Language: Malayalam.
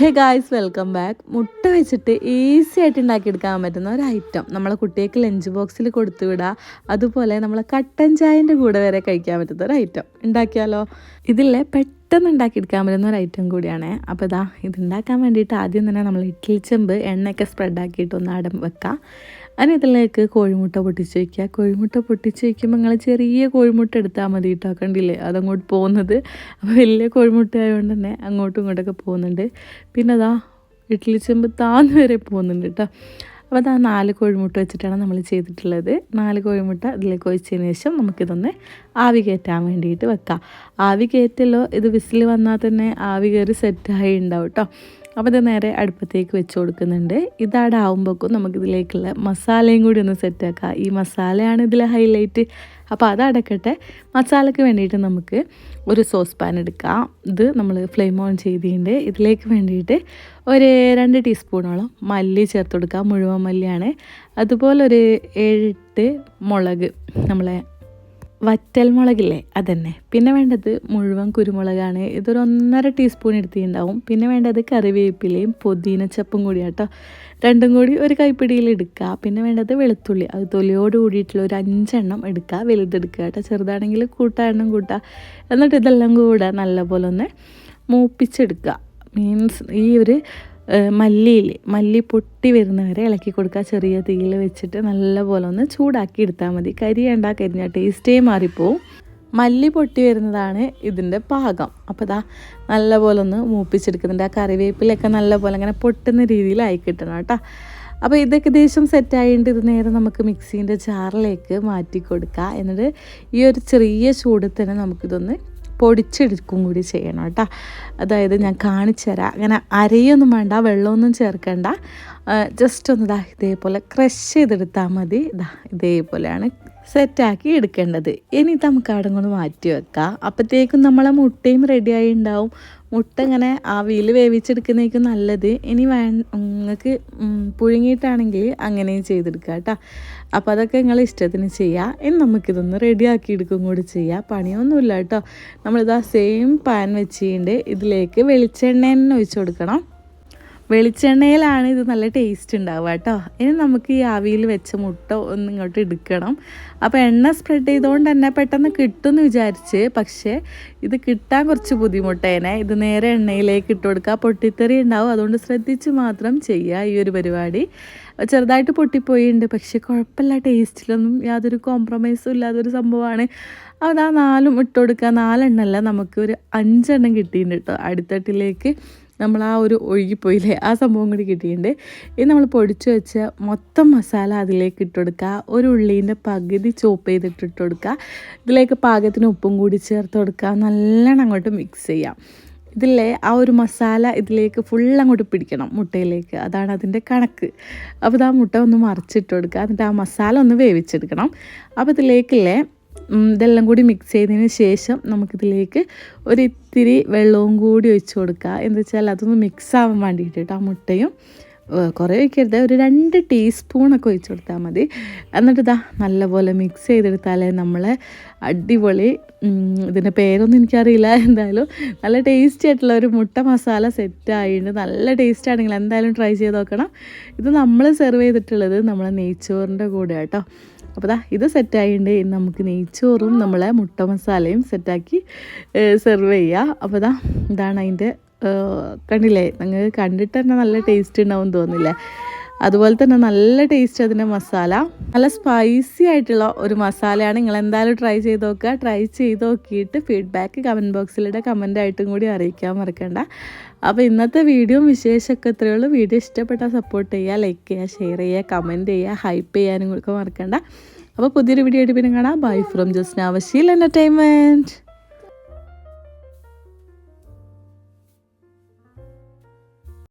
ഹേ ഗായ്സ് വെൽക്കം ബാക്ക് മുട്ട വെച്ചിട്ട് ഈസി ആയിട്ട് ഉണ്ടാക്കിയെടുക്കാൻ പറ്റുന്ന ഒരു ഐറ്റം നമ്മളെ കുട്ടികൾക്ക് ലഞ്ച് ബോക്സിൽ കൊടുത്തു വിടുക അതുപോലെ നമ്മളെ കട്ടൻ ചായന്റെ കൂടെ വരെ കഴിക്കാൻ പറ്റുന്ന ഒരു ഐറ്റം ഉണ്ടാക്കിയാലോ? ഇതിലെ പെട്ടെന്ന് ഉണ്ടാക്കിയെടുക്കാൻ പറ്റുന്ന ഒരു ഐറ്റം കൂടിയാണ്. അപ്പോൾ ഇതാ ഇത് ഉണ്ടാക്കാൻ വേണ്ടിയിട്ട് ആദ്യം തന്നെ നമ്മൾ ഇഡ്ഡലി ചെമ്പ് എണ്ണയൊക്കെ സ്പ്രെഡ് ആക്കിയിട്ട് ഒന്ന് അടം വെക്കാം. അതിന് ഇതിലേക്ക് കോഴിമുട്ട പൊട്ടിച്ച് വയ്ക്കുക. കോഴിമുട്ട പൊട്ടിച്ച് വയ്ക്കുമ്പോൾ നിങ്ങൾ ചെറിയ കോഴിമുട്ട എടുത്താൽ മതി കേട്ടോ കണ്ടില്ലേ? അതങ്ങോട്ട് പോകുന്നത്. അപ്പോൾ വലിയ കോഴിമുട്ട ആയതുകൊണ്ട് തന്നെ അങ്ങോട്ടും ഇങ്ങോട്ടൊക്കെ പോകുന്നുണ്ട്. പിന്നെ അതാ ഇഡ്ഡലി ചെമ്പ് താന്ന് വരെ പോകുന്നുണ്ട് കേട്ടോ അപ്പോൾ അതാ നാല് കോഴിമുട്ട വെച്ചിട്ടാണ് നമ്മൾ ചെയ്തിട്ടുള്ളത്. നാല് കോഴിമുട്ട ഇതിലേക്ക് ഒഴിച്ചതിന് ശേഷം നമുക്കിതൊന്ന് ആവി കയറ്റാൻ വേണ്ടിയിട്ട് വെക്കാം. ആവി കയറ്റല്ലോ ഇത് വിസിൽ വന്നാൽ തന്നെ ആവി കയറി സെറ്റായി ഉണ്ടാവും കേട്ടോ അപ്പോൾ ഇത് നേരെ അടുപ്പത്തേക്ക് വെച്ച് കൊടുക്കുന്നുണ്ട്. ഇതാടെ ആവുമ്പോഴേക്കും നമുക്കിതിലേക്കുള്ള മസാലയും കൂടി ഒന്ന് സെറ്റാക്കാം ഈ മസാലയാണ് ഇതിലെ ഹൈലൈറ്റ് അപ്പോൾ അതടക്കട്ടെ മസാലയ്ക്ക് വേണ്ടിയിട്ട് നമുക്ക് ഒരു സോസ് പാൻ എടുക്കാം. ഇത് നമ്മൾ ഫ്ലെയിം ഓൺ ചെയ്തിട്ടുണ്ട്. ഇതിലേക്ക് വേണ്ടിയിട്ട് ഒരു രണ്ട് ടീസ്പൂണോളം മല്ലി ചേർത്ത് കൊടുക്കാം. മുഴുവൻ മല്ലിയാണ്. അതുപോലെ ഒരു ഏഴെട്ട് മുളക് നമ്മളെ വറ്റൽ മുളകില്ലേ അതന്നെ. പിന്നെ വേണ്ടത് മുഴുവൻ കുരുമുളകാണ്. ഇതൊരു ഒന്നര ടീസ്പൂൺ എടുത്തിട്ടുണ്ടാവും. പിന്നെ വേണ്ടത് കറിവേപ്പിലയും പുതിനച്ചപ്പും കൂടി കേട്ടോ രണ്ടും കൂടി ഒരു കൈപ്പിടിയിൽ എടുക്കുക. പിന്നെ വേണ്ടത് വെളുത്തുള്ളി. അത് തൊലിയോട് കൂടിയിട്ടുള്ള ഒരു അഞ്ചെണ്ണം എടുക്കുക. വലുതെടുക്കുക കേട്ടോ. ചെറുതാണെങ്കിൽ കൂട്ടാ. എണ്ണം കൂട്ടുക എന്നിട്ട് ഇതെല്ലാം കൂടെ നല്ലപോലെ ഒന്ന് മൂപ്പിച്ചെടുക്കുക. മീൻസ് ഈ ഒരു മല്ലിയിൽ മല്ലി പൊട്ടി വരുന്നവരെ ഇളക്കി കൊടുക്കുക. ചെറിയ തീയിൽ വെച്ചിട്ട് നല്ലപോലെ ഒന്ന് ചൂടാക്കി എടുത്താൽ മതി. കരിയേണ്ട കരിഞ്ഞ ടേസ്റ്റേ മാറിപ്പോവും. മല്ലി പൊട്ടി വരുന്നതാണ് ഇതിന്റെ പാകം. അപ്പോൾ ഇതാ നല്ലപോലെ ഒന്ന് മൂപ്പിച്ചെടുക്കുന്നുണ്ട്. ആ കറിവേപ്പിലൊക്കെ നല്ലപോലെ അങ്ങനെ പൊട്ടുന്ന രീതിയിലായി കിട്ടണം കേട്ടോ. അപ്പോൾ ഇതൊക്കെ ഏകദേശം സെറ്റായിട്ട് ഇത് നേരെ നമുക്ക് മിക്സീന്റെ ജാറിലേക്ക് മാറ്റി കൊടുക്കുക എന്നിട്ട് ഈ ഒരു ചെറിയ ചൂട് തന്നെ നമുക്കിതൊന്ന് പൊടിച്ചെടുക്കും കൂടി ചെയ്യണം കേട്ടോ. അതായത് ഞാൻ കാണിച്ചു തരാം. അങ്ങനെ അരയൊന്നും വേണ്ട വെള്ളമൊന്നും ചേർക്കണ്ട. ജസ്റ്റ് ഒന്ന് ഇതാ ഇതേപോലെ ക്രഷ് ചെയ്തെടുത്താൽ മതി. ഇതാ ഇതേപോലെയാണ് സെറ്റാക്കി എടുക്കേണ്ടത്. ഇനി നമുക്ക് അവിടെ കൊണ്ട് മാറ്റി വെക്കാം. അപ്പോഴത്തേക്കും നമ്മളെ മുട്ടയും റെഡിയായി ഉണ്ടാവും. മുട്ട ഇങ്ങനെ ആവിയിൽ വേവിച്ചെടുക്കുന്നതായിരിക്കും നല്ലത്. ഇനി വേ നിങ്ങൾക്ക് പുഴുങ്ങിയിട്ടാണെങ്കിൽ അങ്ങനെയും ചെയ്തെടുക്കുക കേട്ടോ അപ്പോൾ അതൊക്കെ നിങ്ങൾ ഇഷ്ടത്തിന് ചെയ്യുക ഇനി നമുക്കിതൊന്ന് റെഡിയാക്കി എടുക്കും കൂടി ചെയ്യുക പണിയൊന്നുമില്ല കേട്ടോ നമ്മളിതാ സെയിം പാൻ വെച്ചിട്ടുണ്ട്. ഇതിലേക്ക് വെളിച്ചെണ്ണ തന്നെ ഒഴിച്ചു കൊടുക്കണം. വെളിച്ചെണ്ണയിലാണ് ഇത് നല്ല ടേസ്റ്റ് ഉണ്ടാവുക കേട്ടോ. ഇനി നമുക്ക് ഈ ആവിയിൽ വെച്ച മുട്ട ഒന്ന് ഇങ്ങോട്ട് എടുക്കണം. അപ്പോൾ എണ്ണ സ്പ്രെഡ് ചെയ്തുകൊണ്ട് തന്നെ പെട്ടെന്ന് കിട്ടുമെന്ന് വിചാരിച്ച് പക്ഷേ ഇത് കിട്ടാൻ കുറച്ച് ബുദ്ധിമുട്ടേനെ. ഇത് നേരെ എണ്ണയിലേക്ക് ഇട്ട് കൊടുക്കുക. പൊട്ടിത്തെറി ഉണ്ടാവും. അതുകൊണ്ട് ശ്രദ്ധിച്ച് മാത്രം ചെയ്യുക ഈ ഒരു പരിപാടി. ചെറുതായിട്ട് പൊട്ടിപ്പോയിട്ടുണ്ട് പക്ഷേ കുഴപ്പമില്ല. ടേസ്റ്റിലൊന്നും യാതൊരു കോംപ്രമൈസും ഇല്ലാതൊരു സംഭവമാണ്. അത് ആ നാലും ഇട്ട് കൊടുക്കുക. നാലെണ്ണമല്ല നമുക്ക് ഒരു അഞ്ചെണ്ണം കിട്ടിയിട്ടുണ്ട് കേട്ടോ അടിത്തട്ടിലേക്ക്. നമ്മൾ ആ ഒരു ഒഴുകിപ്പോയില്ലേ? ആ സംഭവം കൂടി കിട്ടിയിട്ടുണ്ട്. ഇനി നമ്മൾ പൊടിച്ചു വെച്ച മൊത്തം മസാല അതിലേക്ക് ഇട്ട് കൊടുക്കുക. ഒരു ഉള്ളീന്റെ പകുതി ചോപ്പ് ചെയ്തിട്ട് ഇട്ട് കൊടുക്കുക. ഇതിലേക്ക് പാകത്തിന് ഉപ്പും കൂടി ചേർത്ത് കൊടുക്കുക. നല്ലോണം അങ്ങോട്ട് മിക്സ് ചെയ്യാം. ഇതില്ലേ ആ ഒരു മസാല ഇതിലേക്ക് ഫുൾ അങ്ങോട്ട് പിടിക്കണം മുട്ടയിലേക്ക്. അതാണ് അതിന്റെ കണക്ക്. അപ്പോൾ ഇത് ആ മുട്ട ഒന്ന് മറിച്ചിട്ട് കൊടുക്കുക. എന്നിട്ട് ആ മസാല ഒന്ന് വേവിച്ചെടുക്കണം. അപ്പോൾ ഇതിലേക്കില്ലേ ഇതെല്ലാം കൂടി മിക്സ് ചെയ്തതിന് ശേഷം നമുക്കിതിലേക്ക് ഒരിത്തിരി വെള്ളവും കൂടി ഒഴിച്ച് കൊടുക്കുക. എന്ന് വെച്ചാൽ അതൊന്ന് മിക്സ് ആവാൻ വേണ്ടിയിട്ട് കേട്ടോ ആ മുട്ടയും കുറേ ഒഴിക്കരുത് ഒരു രണ്ട് ടീസ്പൂണൊക്കെ ഒഴിച്ച് കൊടുത്താൽ മതി. എന്നിട്ട് ഇതാ നല്ലപോലെ മിക്സ് ചെയ്തെടുത്താലേ നമ്മളെ അടിപൊളി ഇതിന്റെ പേരൊന്നും എനിക്കറിയില്ല. എന്തായാലും നല്ല ടേസ്റ്റി ആയിട്ടുള്ള ഒരു മുട്ട മസാല സെറ്റ് ആയിട്ടുണ്ട്. നല്ല ടേസ്റ്റ് ആണെങ്കിൽ എന്തായാലും ട്രൈ ചെയ്ത് നോക്കണം. ഇത് നമ്മൾ സെർവ് ചെയ്തിട്ടുള്ളത് നമ്മളെ നെയ്ച്ചോറിന്റെ കൂടെ കേട്ടോ അപ്പോൾ ദാ ഇത് സെറ്റായിട്ടുണ്ട് നമുക്ക് നെയ്ച്ചോറും നമ്മളെ മുട്ട മസാലയും സെറ്റാക്കി സെർവ് ചെയ്യുക അപ്പോൾ ദാ ഇതാണ് അതിന്റെ കണ്ടില്ലേ? നിങ്ങൾക്ക് കണ്ടിട്ട് തന്നെ നല്ല ടേസ്റ്റ് ഉണ്ടാവും തോന്നില്ലേ അതുപോലെ തന്നെ നല്ല ടേസ്റ്റ് അതിന്റെ മസാല നല്ല സ്പൈസി ആയിട്ടുള്ള ഒരു മസാലയാണ് നിങ്ങൾ എന്തായാലും ട്രൈ ചെയ്ത് നോക്കുക. ട്രൈ ചെയ്ത് നോക്കിയിട്ട് ഫീഡ്ബാക്ക് കമന്റ് ബോക്സിലൂടെ ആയിട്ടും കൂടി അറിയിക്കാൻ മറക്കണ്ട. അപ്പോൾ ഇന്നത്തെ വീഡിയോ വിശേഷമൊക്കെ ഇത്രയേ ഉള്ളൂ. വീഡിയോ ഇഷ്ടപ്പെട്ടാൽ സപ്പോർട്ട് ചെയ്യുക ലൈക്ക് ചെയ്യുക ഷെയർ ചെയ്യുക കമന്റ് ചെയ്യുക ഹൈപ്പ് ചെയ്യാനും ഒക്കെ മറക്കണ്ട. അപ്പോൾ പുതിയൊരു വീഡിയോ ആയിട്ട് പിന്നെ കാണാം. ബൈ ഫ്രം ജസ്റ്റ് ആവശ്യമില്ല എന്റർടൈൻമെന്റ്